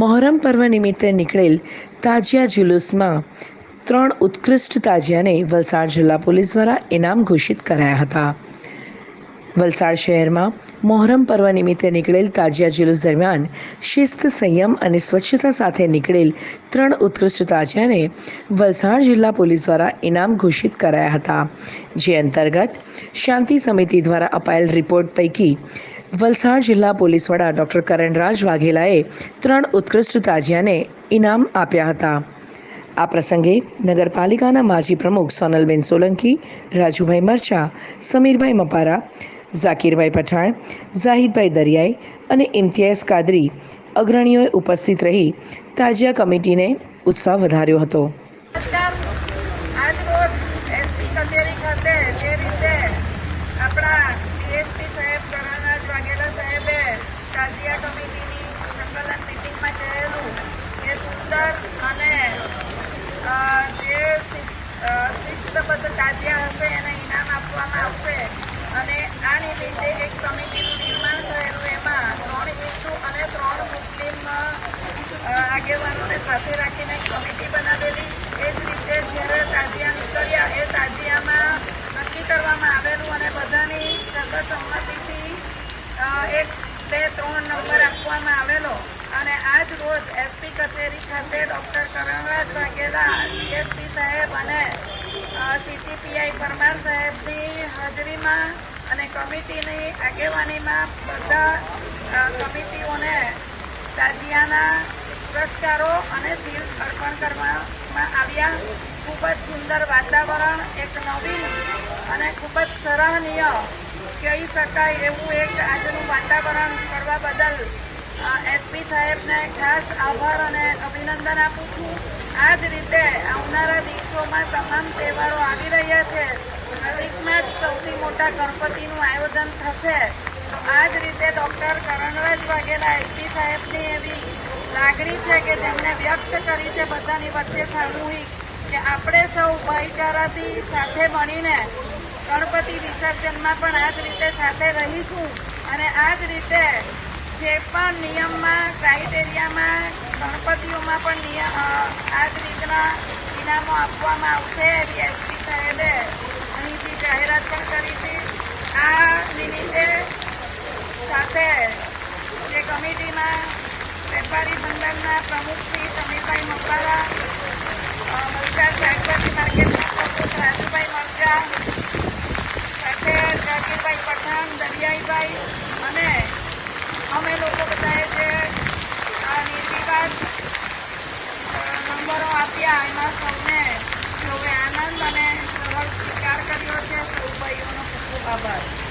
મહોરમ પર્વ નિમિત્તે નીકળેલ તાજિયા જુલુસમાં ત્રણ ઉત્કૃષ્ટ તાજિયાને વલસાડ જિલ્લા પોલીસ દ્વારા ઇનામ ઘોષિત કરાયા હતા. વલસાડ શહેરમાં મહોરમ પર્વ નિમિત્તે નીકળેલ તાજિયા જુલુસ દરમિયાન શિસ્ત, સંયમ અને સ્વચ્છતા સાથે નીકળેલ ત્રણ ઉત્કૃષ્ટ તાજિયાને વલસાડ જિલ્લા પોલીસ દ્વારા ઇનામ ઘોષિત કરાયા હતા. જે અંતર્ગત શાંતિ સમિતિ દ્વારા અપાયેલ રિપોર્ટ પૈકી વલસાડ જિલ્લા પોલીસ વડા ડોક્ટર કરણરાજ વાઘેલાએ ત્રણ ઉત્કૃષ્ટ તાજિયાને ઇનામ આપ્યા હતા. આ પ્રસંગે નગરપાલિકાના માજી પ્રમુખ સોનલબેન સોલંકી, રાજુભાઈ મરચા, સમીરભાઈ મપારા, ઝાકીરભાઈ પઠાણ, ઝાહિદભાઈ દરિયાઈ અને ઇમ્તિયાઝ કાદરી અગ્રણીઓએ ઉપસ્થિત રહી તાજિયા કમિટીને ઉત્સાહ વધાર્યો હતો નમસ્કાર આજ રોજ એસપી કચેરી ખાતે જે રીતે આપણા ડીએસપી સાહેબ કરણરાજ વાઘેલા સાહેબે તાજિયા કમિટીની સંકલન મિટિંગમાં કહેલું એ સુંદર અને અ, જે શિસ્ત- અ, શિસ્તબદ્ધ તાજિયા હશે, એને ઇનામ આપવામાં આવશે. અને આ નિમિત્તે એક કમિટીનું નિર્માણ થયેલું, એમાં ત્રણ હિન્દુ અને ત્રણ મુસ્લિમ આગેવાનોને સાથે રાખીને એક કમિટી બનાવેલી. એ જ રીતે જ્યારે તાજિયા નીકળ્યા, એ તાજિયામાં નક્કી કરવામાં આવેલું અને બધાની સર્વસંમતિથી એક, બે, ત્રણ નંબર આપવામાં આવેલો. અને આજ રોજ એસપી કચેરી ખાતે ડૉક્ટર કરણરાજ વાઘેલા ડીએસપી સાહેબ અને સીટીપીઆઈ પરમાર સાહેબની હાજરીમાં અને કમિટીની આગેવાનીમાં બધા કમિટીઓને તાજિયાના પુરસ્કારો અને સીલ અર્પણ કરવામાં આવ્યા. ખૂબ જ સુંદર વાતાવરણ, એક નવીન અને ખૂબ જ સરાહનીય, કહી શકાય એવું એક આજનું વાતાવરણ કરવા બદલ એસપી સાહેબને ખાસ આભાર અને અભિનંદન આપું છું. આ જ રીતે આવનારા દિવસોમાં તમામ તહેવારો આવી રહ્યા છે. નજીકમાં જ સૌથી મોટા ગણપતિનું આયોજન થશે. આ જ રીતે ડૉક્ટર કરણરાજ વાઘેલા એસપી સાહેબની એવી લાગણી છે કે જેમણે વ્યક્ત કરી છે બધાની વચ્ચે સામૂહિક કે આપણે સૌ ભાઈચારાથી સાથે મળીને ગણપતિ વિસર્જનમાં પણ આ જ રીતે સાથે રહીશું. અને આ જ રીતે જે પણ નિયમમાં ક્રાઇટેરિયામાં ગણપતિઓમાં પણ નિયમ આ જ રીતના ઇનામો આપવામાં આવશે. એવી એસપી સાહેબે અહીંથી જાહેરાત પણ કરી હતી આ નિમિત્તે સાથે જે કમિટીમાં વેપારી મંડળના પ્રમુખ શ્રી સમીરભાઈ મકવારા વલસાડ શાકભાજી માર્કેટના પ્રમુખ રાજુભાઈ મરજા સાથે જાકીરભાઈ પઠાણ, દરિયાઈભાઈ અને અમે લોકો બધાએ જે નિર્વિવાદ નંબરો આપ્યા, એમાં સૌને સૌએ આનંદ અને સરળ સ્વીકાર કર્યો છે. સૌ ભાઈઓનો ખૂબ ખૂબ આભાર.